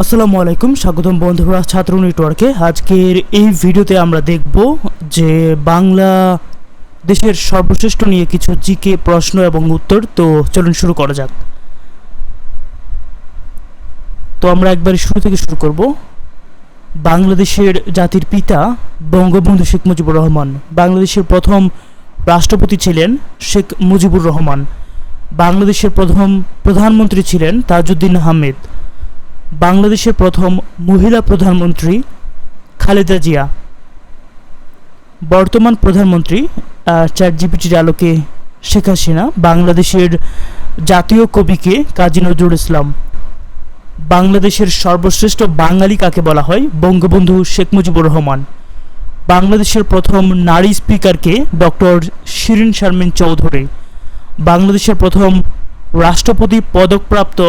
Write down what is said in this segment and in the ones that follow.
আসসালামু আলাইকুম, স্বাগতম বন্ধুরা ছাত্র নেটওয়ার্কে আজকের এই ভিডিওতে আমরা দেখব যে বাংলা দেশের সর্বশ্রেষ্ঠ নিয়ে কিছু জিকে প্রশ্ন এবং উত্তর। তো চলুন শুরু করা যাক। তো আমরা একবার শুরু থেকে শুরু করব। বাংলাদেশের জাতির পিতা বঙ্গবন্ধু শেখ মুজিবুর রহমান। বাংলাদেশের প্রথম রাষ্ট্রপতি ছিলেন শেখ মুজিবুর রহমান। বাংলাদেশের প্রথম প্রধানমন্ত্রী ছিলেন তাজউদ্দিন আহমেদ। বাংলাদেশের প্রথম মহিলা প্রধানমন্ত্রী খালেদা জিয়া। বর্তমান প্রধানমন্ত্রী চ্যাট জিপিটির আলোকে শেখ হাসিনা বাংলাদেশের জাতীয় কবিকে কাজী নজরুল ইসলাম। বাংলাদেশের সর্বশ্রেষ্ঠ বাঙালি কাকে বলা হয়? বঙ্গবন্ধু শেখ মুজিবুর রহমান। বাংলাদেশের প্রথম নারী স্পিকারকে ডক্টর শিরিন শারমিন চৌধুরী। বাংলাদেশের প্রথম রাষ্ট্রপতি পদকপ্রাপ্ত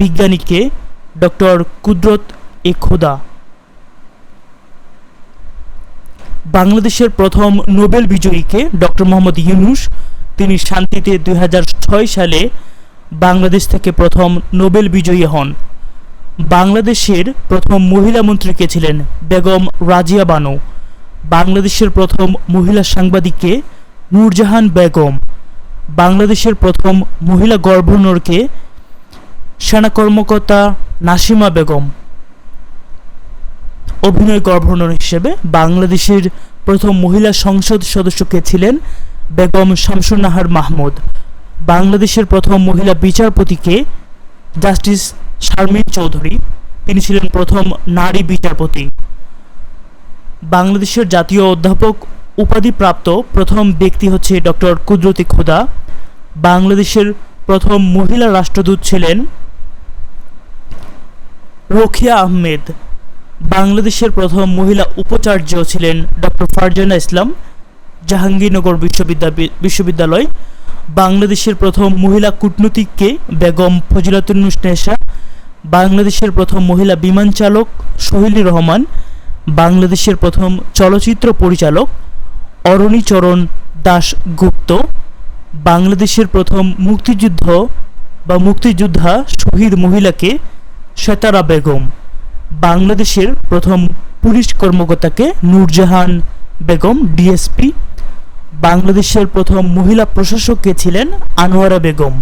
বিজ্ঞানীকে ডক্টর কুদরত এ খোদা। বাংলাদেশের প্রথম নোবেল বিজয়ীকে ডক্টর মোহাম্মদ ইউনুস, তিনি শান্তিতে দু হাজার ছয় সালে বাংলাদেশ থেকে প্রথম নোবেল বিজয়ী হন। বাংলাদেশের প্রথম মহিলা মন্ত্রী কে ছিলেন? বেগম রাজিয়া বানু। বাংলাদেশের প্রথম মহিলা সাংবাদিককে নূরজাহান বেগম। বাংলাদেশের প্রথম মহিলা গভর্নরকে সেনা কর্মকর্তা নাসিমা বেগম অভিনয় গভর্নর হিসেবে বাংলাদেশের প্রথম মহিলা সংসদ সদস্য কে ছিলেন বেগম শামসুন্নাহার মাহমুদ। বাংলাদেশের প্রথম মহিলা বিচারপতিকে জাস্টিস শারমিন চৌধুরী। তিনি ছিলেন প্রথম নারী বিচারপতি। বাংলাদেশের জাতীয় অধ্যাপক, উপাধিপ্রাপ্ত প্রথম ব্যক্তি হচ্ছে ডক্টর কুদরতি খোদা। বাংলাদেশের প্রথম মহিলা রাষ্ট্রদূত ছিলেন রোখিয়া আহমেদ। বাংলাদেশের প্রথম মহিলা উপাচার্য ছিলেন ডক্টর ফারজানা ইসলাম, জাহাঙ্গীরনগর বিশ্ববিদ্যালয় বিশ্ববিদ্যালয়। বাংলাদেশের প্রথম মহিলা কূটনীতিককে বেগম ফজিলাতুন্নেসা বাংলাদেশের প্রথম মহিলা বিমান চালক সোহেলি রহমান, বাংলাদেশের প্রথম চলচ্চিত্র পরিচালক অরণীচরণ দাশগুপ্ত বাংলাদেশের প্রথম মুক্তিযুদ্ধ বা মুক্তিযোদ্ধা শহীদ মহিলাকে সেতারা বেগম, বাংলাদেশের প্রথম পুলিশ কর্মকর্তাকে নূরজাহান বেগম ডিএসপি বাংলাদেশের প্রথম মহিলা প্রশাসক কে ছিলেন আনোয়ারা বেগম,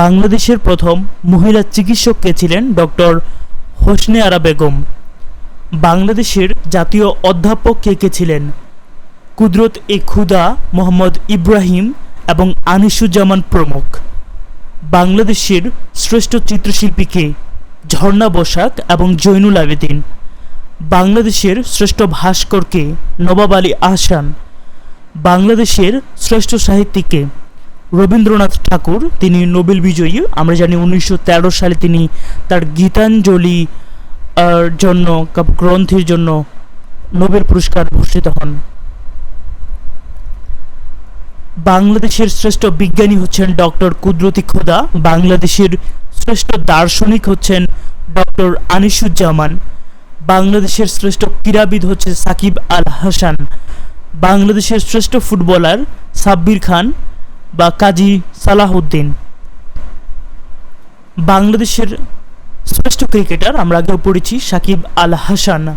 বাংলাদেশের প্রথম মহিলা চিকিৎসক কে ছিলেন ডক্টর হোসনে আরা বেগম, বাংলাদেশের জাতীয় অধ্যাপক কে কে ছিলেন কুদরত এ খুদা মোহাম্মদ ইব্রাহিম এবং আনিসুজ্জামান প্রমুখ, বাংলাদেশের শ্রেষ্ঠ চিত্রশিল্পীকে ঝর্ণা বসাক এবং জৈনুল আবেদিন। বাংলাদেশের শ্রেষ্ঠ ভাস্করকে নবাব আলী আহসান, বাংলাদেশের শ্রেষ্ঠ সাহিত্যিককে রবীন্দ্রনাথ ঠাকুর, তিনি নোবেল বিজয়ী। আমরা জানি উনিশশো তেরো সালে তিনি তার গীতাঞ্জলি জন্য, গ্রন্থের জন্য নোবেল পুরস্কার ভূষিত হন। বাংলাদেশের শ্রেষ্ঠ বিজ্ঞানী হচ্ছেন ডক্টর কুদরতি খোদা, বাংলাদেশের শ্রেষ্ঠ দার্শনিক হচ্ছেন ডক্টর আনিসুজ্জামান, বাংলাদেশের শ্রেষ্ঠ ক্রীড়াবিদ হচ্ছে সাকিব আল হাসান, বাংলাদেশের শ্রেষ্ঠ ফুটবলার সাব্বির খান বা কাজী সালাহউদ্দিন। বাংলাদেশের শ্রেষ্ঠ ক্রিকেটার, আমরা আগেও পড়েছি, সাকিব আল হাসান।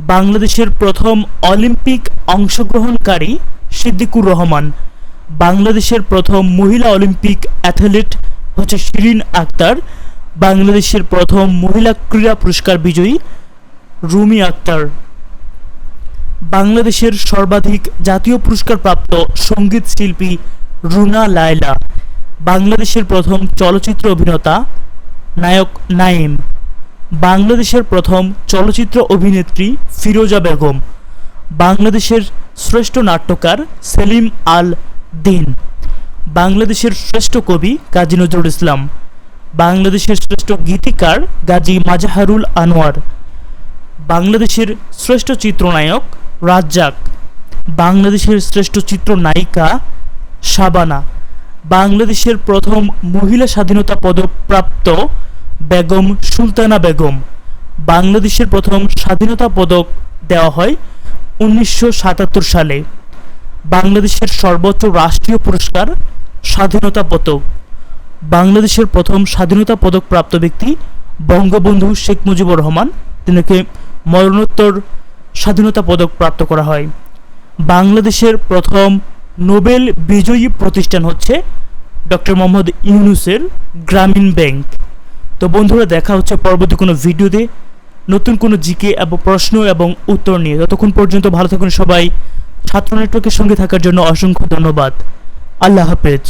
বাংলাদেশের প্রথম অলিম্পিক অংশগ্রহণকারী সিদ্দিকুর রহমান। বাংলাদেশের প্রথম মহিলা অলিম্পিক অ্যাথলেট হচ্ছে শিরিন আক্তার। বাংলাদেশের প্রথম মহিলা ক্রীড়া পুরস্কার বিজয়ী রুমি আক্তার। বাংলাদেশের সর্বাধিক জাতীয় পুরস্কার প্রাপ্ত সংগীত শিল্পী রুনা লায়লা। বাংলাদেশের প্রথম চলচ্চিত্র অভিনেতা নায়ক নাইম বাংলাদেশের প্রথম চলচ্চিত্র অভিনেত্রী ফিরোজা বেগম। বাংলাদেশের শ্রেষ্ঠ নাট্যকার সেলিম আল দিন। বাংলাদেশের শ্রেষ্ঠ কবি কাজী নজরুল ইসলাম, বাংলাদেশের শ্রেষ্ঠ গীতিকার গাজী মাজাহারুল আনোয়ার, বাংলাদেশের শ্রেষ্ঠ চিত্রনায়ক রাজ্জাক, বাংলাদেশের শ্রেষ্ঠ চিত্রনায়িকা শাবানা, বাংলাদেশের প্রথম মহিলা স্বাধীনতা পদকপ্রাপ্ত বেগম সুলতানা বেগম, বাংলাদেশের প্রথম স্বাধীনতা পদক দেওয়া হয় উনিশশো সাতাত্তর সালে। বাংলাদেশের সর্বোচ্চ রাষ্ট্রীয় পুরস্কার স্বাধীনতা পদক। বাংলাদেশের প্রথম স্বাধীনতা পদক প্রাপ্ত ব্যক্তি বঙ্গবন্ধু শেখ মুজিবুর রহমান। তিনাকে মরণোত্তর স্বাধীনতা পদক প্রাপ্ত করা হয়। বাংলাদেশের প্রথম নোবেল বিজয়ী প্রতিষ্ঠান হচ্ছে ডক্টর মোহাম্মদ ইউনুসের গ্রামীণ ব্যাংক। তো বন্ধুরা, দেখা হচ্ছে পরবর্তী কোনো ভিডিওতে। নতুন কোনো জিকে এবং প্রশ্ন এবং উত্তর নিয়ে। ততক্ষণ পর্যন্ত ভালো থাকুন সবাই। ছাত্র নেটওয়ার্কের সঙ্গে থাকার জন্য অসংখ্য ধন্যবাদ। আল্লাহ হাফেজ।